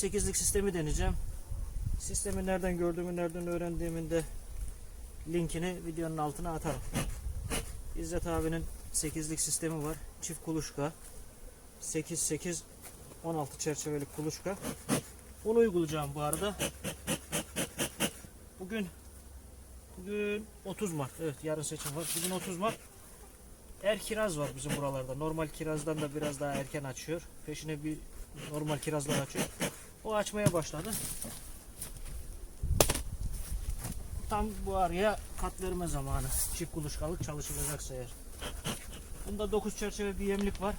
8'lik sistemi deneyeceğim. Sistemi nereden gördüğümü, nereden öğrendiğimin de linkini videonun altına atarım. İzzet abinin 8'lik sistemi var. Çift kuluçka. 8 8 16 çerçeveli kuluçka. Onu uygulayacağım bu arada. Bugün bugün 30 Mart. Evet yarın seçim var. Bugün 30 Mart. Er kiraz var bizim buralarda. Normal kirazdan da biraz daha erken açıyor. Peşine bir normal kirazlar açıyor. O açmaya başladı. Tam bu araya kat verme zamanı. Çift kuluçkalık çalışılacaksa eğer. Bunda 9 çerçeve bir yemlik var.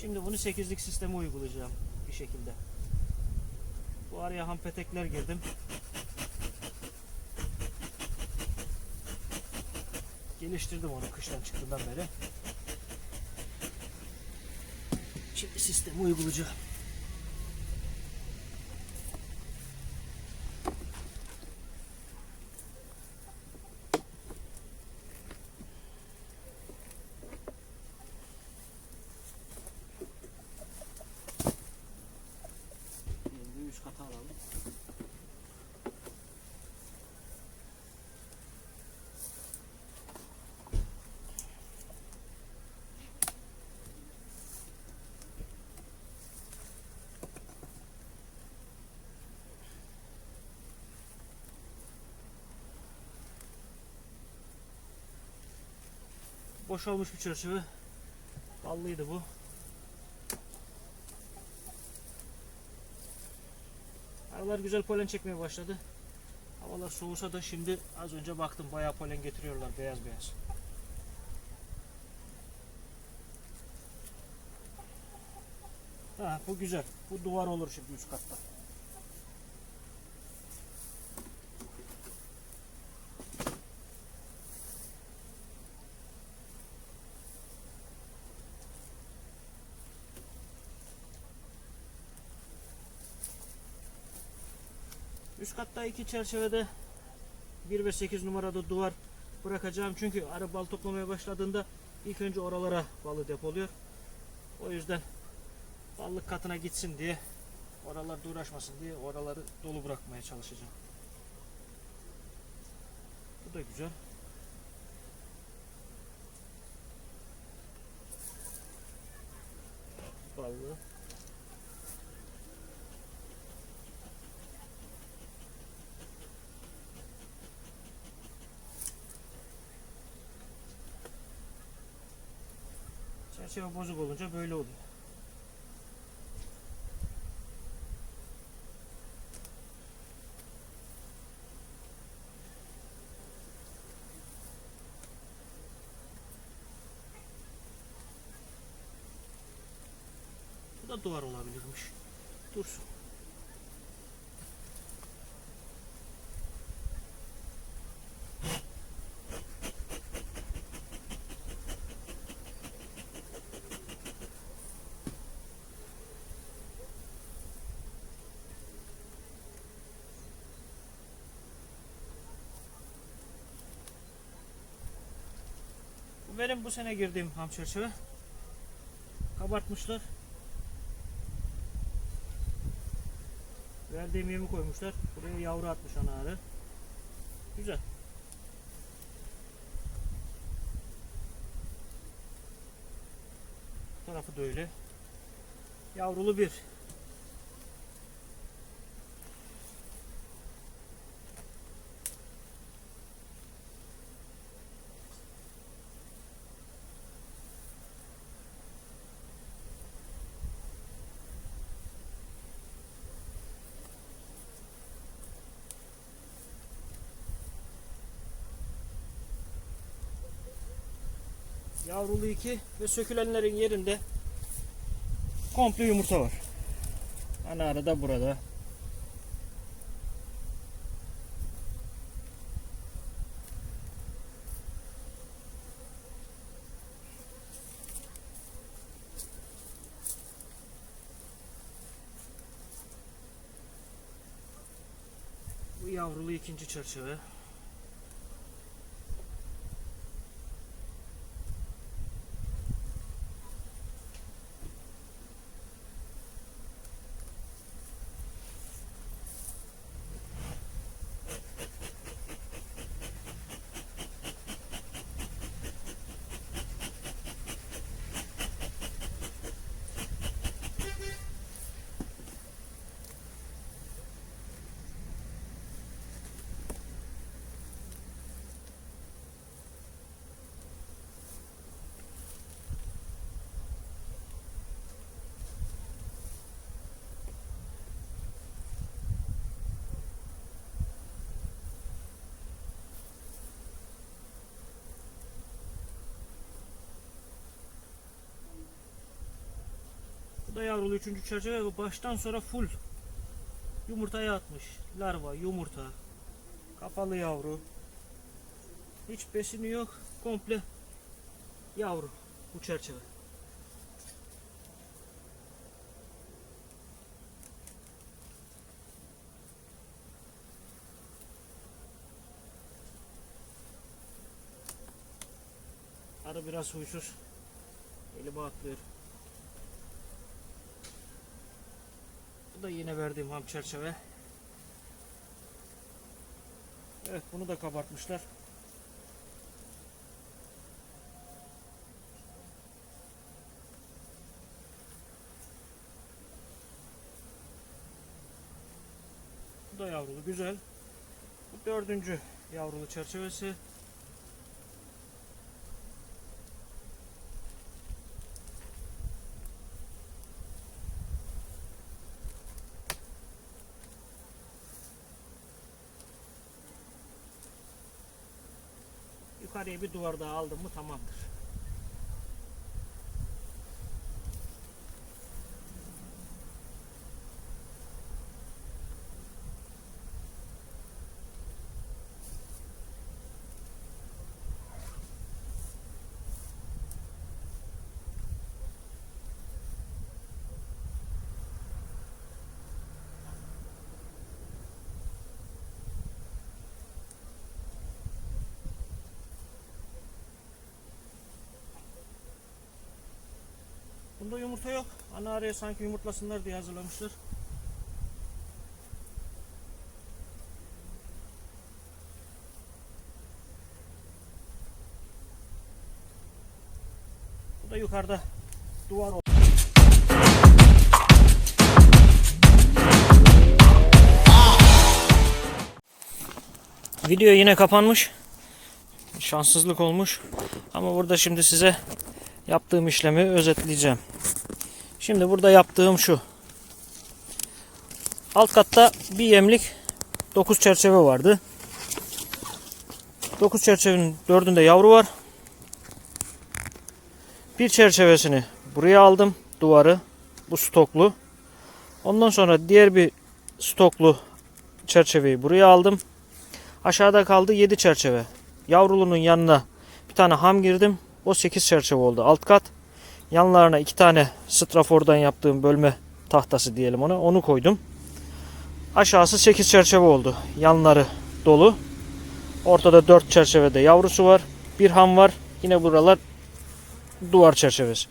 Şimdi bunu 8'lik sisteme uygulayacağım bir şekilde. Bu araya ham petekler girdim. Geliştirdim onu kıştan çıktığından beri. Şimdi sistemi uygulayacağım. Şimdi üst kata alalım. Boş olmuş bir çerçeve. Ballıydı bu. Aralar güzel polen çekmeye başladı. Havalar soğusa da şimdi az önce baktım bayağı polen getiriyorlar beyaz beyaz. Ha bu güzel. Bu duvar olur şimdi üst katta. Üst katta iki çerçevede 1 ve 8 numarada duvar bırakacağım. Çünkü arı bal toplamaya başladığında ilk önce oralara balı depoluyor. O yüzden ballık katına gitsin diye oralarda uğraşmasın diye oraları dolu bırakmaya çalışacağım. Bu da güzel. Ballı. Çerçeve bozuk olunca böyle oluyor. Bu da duvar olabilirmiş. Dursun. Benim bu sene girdiğim ham çerçeve. Kabartmışlar. Verdiğim yemi koymuşlar. Buraya yavru atmış ana. Güzel. Bu tarafı da öyle. Yavrulu bir. Yavrulu iki ve sökülenlerin yerinde komple yumurta var. Ana arı da burada. Bu yavrulu ikinci çerçeve. Da yavrulu üçüncü çerçeve ve baştan sonra full yumurtaya atmış. Larva, yumurta, kapalı yavru. Hiç besini yok. Komple yavru bu çerçeve. Arı biraz huysuz. Elime atlıyor. Da yine verdiğim ham çerçeve. Evet bunu da kabartmışlar. Bu da yavrulu güzel. Bu dördüncü yavrulu çerçevesi. Yukarıya bir duvar daha aldım mı tamamdır. Bunda yumurta yok. Ana araya sanki yumurtlasınlar diye hazırlamışlar. Bu da yukarıda duvar ol- Video yine kapanmış. Şanssızlık olmuş. Ama burada şimdi size yaptığım işlemi özetleyeceğim. Şimdi burada yaptığım şu. Alt katta bir yemlik 9 çerçeve vardı. 9 çerçevenin 4'ünde yavru var. Bir çerçevesini buraya aldım. Duvarı. Bu stoklu. Ondan sonra diğer bir stoklu çerçeveyi buraya aldım. Aşağıda kaldı 7 çerçeve. Yavrulunun yanına bir tane ham girdim. O 8 çerçeve oldu alt kat. Yanlarına iki tane strafordan yaptığım bölme tahtası diyelim ona. Onu koydum. Aşağısı 8 çerçeve oldu. Yanları dolu. Ortada 4 çerçevede yavrusu var. Bir ham var. Yine buralar duvar çerçevesi.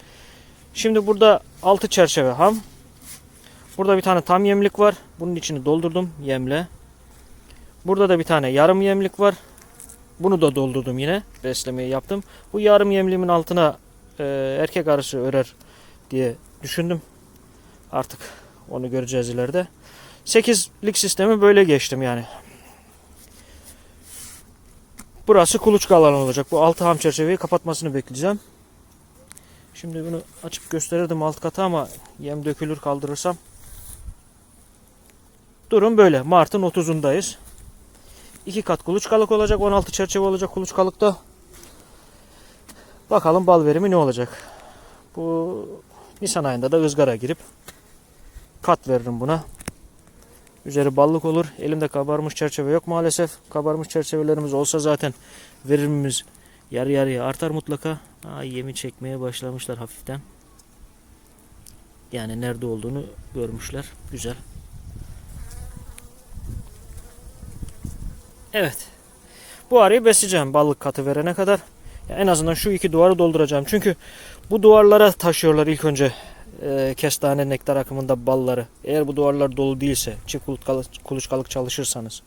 Şimdi burada 6 çerçeve ham. Burada bir tane tam yemlik var. Bunun içini doldurdum yemle. Burada da bir tane yarım yemlik var. Bunu da doldurdum yine. Beslemeyi yaptım. Bu yarım yemliğimin altına e, erkek arısı örer diye düşündüm. Artık onu göreceğiz ileride. 8'lik sistemi böyle geçtim yani. Burası kuluçka alanı olacak. Bu altı ham çerçeveyi kapatmasını bekleyeceğim. Şimdi bunu açıp gösterirdim alt kata ama yem dökülür kaldırırsam. Durum böyle. Mart'ın 30'undayız. İki kat kuluçkalık olacak. 16 çerçeve olacak kuluçkalıkta. Bakalım bal verimi ne olacak. Bu Nisan ayında da ızgara girip kat veririm buna. Üzeri ballık olur. Elimde kabarmış çerçeve yok maalesef. Kabarmış çerçevelerimiz olsa zaten verimimiz yarı yarıya artar mutlaka. Aa, yemi çekmeye başlamışlar hafiften. Yani nerede olduğunu görmüşler. Güzel. Evet. Bu arıyı besleyeceğim balık katı verene kadar. En azından şu iki duvarı dolduracağım. Çünkü bu duvarlara taşıyorlar ilk önce e, kestane nektar akımında balları. Eğer bu duvarlar dolu değilse, çift kuluçkalık çalışırsanız.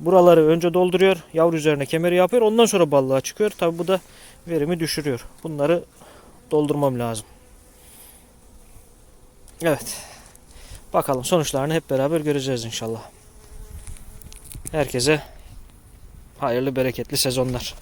Buraları önce dolduruyor, yavru üzerine kemeri yapıyor, ondan sonra ballığa çıkıyor. Tabi bu da verimi düşürüyor. Bunları doldurmam lazım. Evet. Bakalım sonuçlarını hep beraber göreceğiz inşallah. Herkese hayırlı bereketli sezonlar.